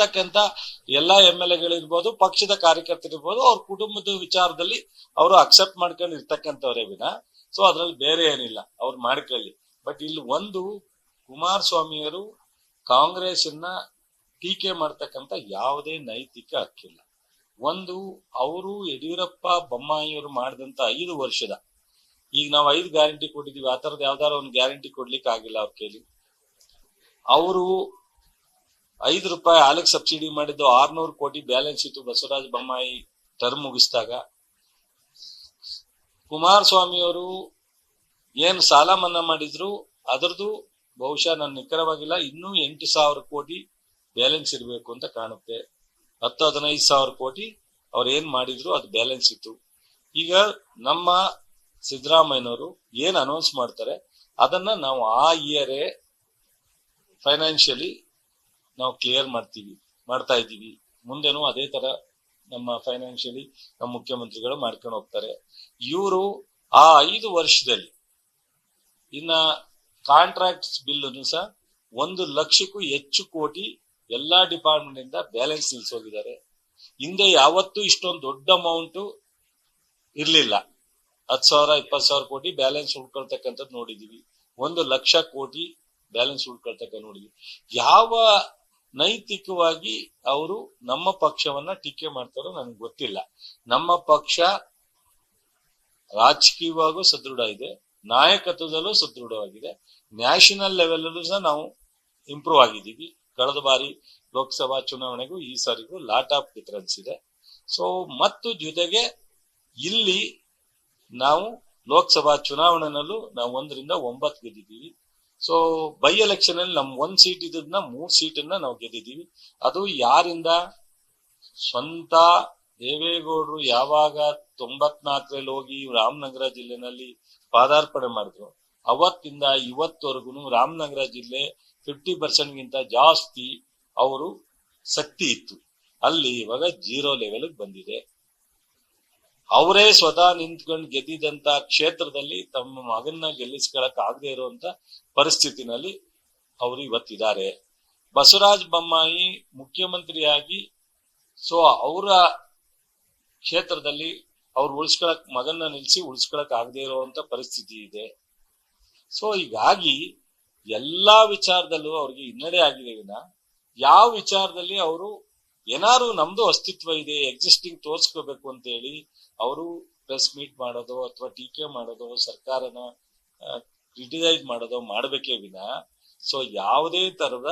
ಇರ್ತಕ್ಕಂತ ಎಲ್ಲಾ M L ಎಗಳಿರ್ಬೋದು ಪಕ್ಷದ ಕಾರ್ಯಕರ್ತರಿರ್ಬೋದು, ಅವ್ರ ಕುಟುಂಬದ ವಿಚಾರದಲ್ಲಿ ಅವರು ಅಕ್ಸೆಪ್ಟ್ ಮಾಡ್ಕೊಂಡು ಇರ್ತಕ್ಕಂಥವ್ರೇ ವಿನ. ಸೊ ಅದ್ರಲ್ಲಿ ಬೇರೆ ಏನಿಲ್ಲ. ಅವ್ರು ಮಾಡ್ಕೊಳ್ಳಿ. ಬಟ್ ಇಲ್ಲಿ ಒಂದು ಕುಮಾರಸ್ವಾಮಿಯವರು ಕಾಂಗ್ರೆಸ್ನ ಟೀಕೆ ಮಾಡ್ತಕ್ಕಂಥ ಯಾವುದೇ ನೈತಿಕ ಹಕ್ಕಿಲ್ಲ. ಒಂದು, ಅವರು ಯಡಿಯೂರಪ್ಪ, ಬೊಮ್ಮಾಯಿಯವರು ಮಾಡಿದಂತ ಐದು ವರ್ಷದ, ಈಗ ನಾವು ಐದು ಗ್ಯಾರಂಟಿ ಕೊಟ್ಟಿದೀವಿ, ಆ ತರದ ಯಾವ್ದಾರ ಒಂದು ಗ್ಯಾರಂಟಿ ಕೊಡ್ಲಿಕ್ಕೆ ಆಗಿಲ್ಲ ಅವ್ರ ಕೇಳಿ. ಅವರು ಐದು ರೂಪಾಯಿ ಹಾಲಿಗೆ ಸಬ್ಸಿಡಿ ಮಾಡಿದ್ದು ಆರ್ನೂರು ಕೋಟಿ ಬ್ಯಾಲೆನ್ಸ್ ಇತ್ತು ಬಸವರಾಜ ಬೊಮ್ಮಾಯಿ ಟರ್ಮ್ ಮುಗಿಸಿದಾಗ. ಕುಮಾರಸ್ವಾಮಿ ಅವರು ಏನ್ ಸಾಲ ಮನ್ನಾ ಮಾಡಿದ್ರು, ಅದರದ್ದು ಬಹುಶಃ ನಾನು ನಿಖರವಾಗಿಲ್ಲ, ಇನ್ನೂ ಎಂಟು ಸಾವಿರ ಕೋಟಿ ಬ್ಯಾಲೆನ್ಸ್ ಇರಬೇಕು ಅಂತ ಕಾಣುತ್ತೆ. ಹತ್ತು, ಹದಿನೈದು ಸಾವಿರ ಕೋಟಿ ಅವ್ರು ಏನ್ ಮಾಡಿದ್ರು, ಅದು ಬ್ಯಾಲೆನ್ಸ್ ಇತ್ತು. ಈಗ ನಮ್ಮ ಸಿದ್ದರಾಮಯ್ಯನವರು ಏನ್ ಅನೌನ್ಸ್ ಮಾಡ್ತಾರೆ, ಅದನ್ನ ನಾವು ಆ ಇಯರೇ ಫೈನಾನ್ಷಿಯಲಿ ನಾವು ಕ್ಲಿಯರ್ ಮಾಡ್ತೀವಿ, ಮಾಡ್ತಾ ಇದ್ದೀವಿ. ಮುಂದೆನೂ ಅದೇ ತರ ನಮ್ಮ ಫೈನಾನ್ಷಿಯಲಿ ನಮ್ಮ ಮುಖ್ಯಮಂತ್ರಿಗಳು ಮಾಡ್ಕೊಂಡು ಹೋಗ್ತಾರೆ. ಇವರು ಆ ಐದು ವರ್ಷದಲ್ಲಿ ಇನ್ನ ಕಾಂಟ್ರಾಕ್ಟ್ಸ್ ಬಿಲ್ ಸಹ ಒಂದು ಲಕ್ಷಕ್ಕೂ ಹೆಚ್ಚು ಕೋಟಿ ಎಲ್ಲಾ ಡಿಪಾರ್ಟ್ಮೆಂಟ್ ಇಂದ ಬ್ಯಾಲೆನ್ಸ್ ನಿಲ್ಸೋಗಿದ್ದಾರೆ. ಹಿಂದೆ ಯಾವತ್ತೂ ಇಷ್ಟೊಂದು ದೊಡ್ಡ ಅಮೌಂಟ್ ಇರ್ಲಿಲ್ಲ. ಹತ್ತು ಸಾವಿರ, ಇಪ್ಪತ್ತು ಸಾವಿರ ಕೋಟಿ ಬ್ಯಾಲೆನ್ಸ್ ಉಳ್ಕೊಳ್ತಕ್ಕಂಥದ್ದು ನೋಡಿದೀವಿ. ಒಂದು ಲಕ್ಷ ಕೋಟಿ ಬ್ಯಾಲೆನ್ಸ್ ಉಳ್ಕೊಳ್ತಕ್ಕ ನೋಡಿದ್ವಿ. ಯಾವ ನೈತಿಕವಾಗಿ ಅವರು ನಮ್ಮ ಪಕ್ಷವನ್ನ ಟೀಕೆ ಮಾಡ್ತಾರೋ ನನಗೆ ಗೊತ್ತಿಲ್ಲ. ನಮ್ಮ ಪಕ್ಷ ರಾಜಕೀಯವಾಗೂ ಸದೃಢ ಇದೆ ನಾಯಕತ್ವದಲ್ಲೂ ಸದೃಢವಾಗಿದೆ, ನ್ಯಾಷನಲ್ ಲೆವೆಲ್ ಅಲ್ಲೂ ಸಹ ನಾವು ಇಂಪ್ರೂವ್ ಆಗಿದ್ದೀವಿ. ಕಳೆದ ಬಾರಿ ಲೋಕಸಭಾ ಚುನಾವಣೆಗೂ ಈ ಸಾರಿಗೂ ಲಾಟ್ ಆಫ್ ಡಿಫರೆನ್ಸ್ ಇದೆ. ಸೊ ಮತ್ತು ಜೊತೆಗೆ ಇಲ್ಲಿ ನಾವು ಲೋಕಸಭಾ ಚುನಾವಣೆನಲ್ಲೂ ನಾವು ಒಂದರಿಂದ ಒಂಬತ್ತು ಗೆದ್ದಿದ್ದೀವಿ. ಸೊ ಬೈ ಎಲೆಕ್ಷನ್ ಅಲ್ಲಿ ನಮ್ ಒಂದ್ ಸೀಟ್ ಇದ್ದದನ್ನ ಮೂರ್ ಸೀಟನ್ನ ನಾವು ಗೆದ್ದಿದೀವಿ ಅದು ಯಾರಿಂದ? ಸ್ವಂತ ದೇವೇಗೌಡರು ಯಾವಾಗ ತೊಂಬತ್ನಾಲ್ಕರಲ್ಲಿ ಹೋಗಿ ರಾಮನಗರ ಜಿಲ್ಲೆನಲ್ಲಿ ಪಾದಾರ್ಪಣೆ ಮಾಡಿದ್ರು, ಅವತ್ತಿಂದ ಇವತ್ತವರೆಗೂ ರಾಮನಗರ ಜಿಲ್ಲೆ ಫಿಫ್ಟಿ ಪರ್ಸೆಂಟ್ ಗಿಂತ ಜಾಸ್ತಿ ಅವರು ಶಕ್ತಿ ಇತ್ತು. ಅಲ್ಲಿ ಇವಾಗ ಜೀರೋ ಲೆವೆಲ್ ಬಂದಿದೆ. ಅವರೇ ಸ್ವತಃ ನಿಂತ್ಕೊಂಡು ಗೆದ್ದಿದಂತ ಕ್ಷೇತ್ರದಲ್ಲಿ ತಮ್ಮ ಮಗನ್ನ ಗೆಲ್ಲಿಸ್ಕೊಳಕ್ ಆಗದೆ ಇರುವಂತ ಪರಿಸ್ಥಿತಿನಲ್ಲಿ ಅವರು ಇವತ್ತಿದ್ದಾರೆ. ಬಸವರಾಜ ಬೊಮ್ಮಾಯಿ ಮುಖ್ಯಮಂತ್ರಿಯಾಗಿ, ಸೊ ಅವರ ಕ್ಷೇತ್ರದಲ್ಲಿ ಅವ್ರು ಉಳಿಸ್ಕೊಳಕ್, ಮಗನ್ನ ನಿಲ್ಸಿ ಉಳಿಸ್ಕೊಳಕ್ ಆಗದೆ ಇರುವಂತ ಪರಿಸ್ಥಿತಿ ಇದೆ. ಸೊ ಹೀಗಾಗಿ ಎಲ್ಲಾ ವಿಚಾರದಲ್ಲೂ ಅವ್ರಿಗೆ ಹಿನ್ನಡೆ ಆಗಿದೆ ವಿನ. ಯಾವ ವಿಚಾರದಲ್ಲಿ ಅವರು ಏನಾದ್ರು ನಮ್ದು ಅಸ್ತಿತ್ವ ಇದೆ ಎಕ್ಸಿಸ್ಟಿಂಗ್ ತೋರ್ಸ್ಕೋಬೇಕು ಅಂತ ಹೇಳಿ ಅವರು ಪ್ರೆಸ್ ಮೀಟ್ ಮಾಡೋದು ಅಥವಾ ಟೀಕೆ ಮಾಡೋದು, ಸರ್ಕಾರನ ಕ್ರಿಟಿಸೈಸ್ ಮಾಡೋದು ಮಾಡಬೇಕೇ ವಿನ ಸೊ ಯಾವುದೇ ತರದ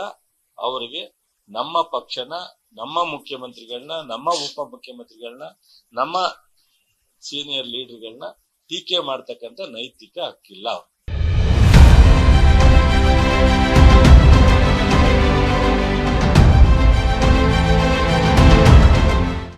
ಅವರಿಗೆ ನಮ್ಮ ಪಕ್ಷನ, ನಮ್ಮ ಮುಖ್ಯಮಂತ್ರಿಗಳನ್ನ, ನಮ್ಮ ಉಪ ಮುಖ್ಯಮಂತ್ರಿಗಳನ್ನ, ನಮ್ಮ ಸೀನಿಯರ್ ಲೀಡರ್ಗಳನ್ನ ಟೀಕೆ ಮಾಡ್ತಕ್ಕಂಥ ನೈತಿಕ ಹಕ್ಕಿಲ್ಲ ಅವ್ರು.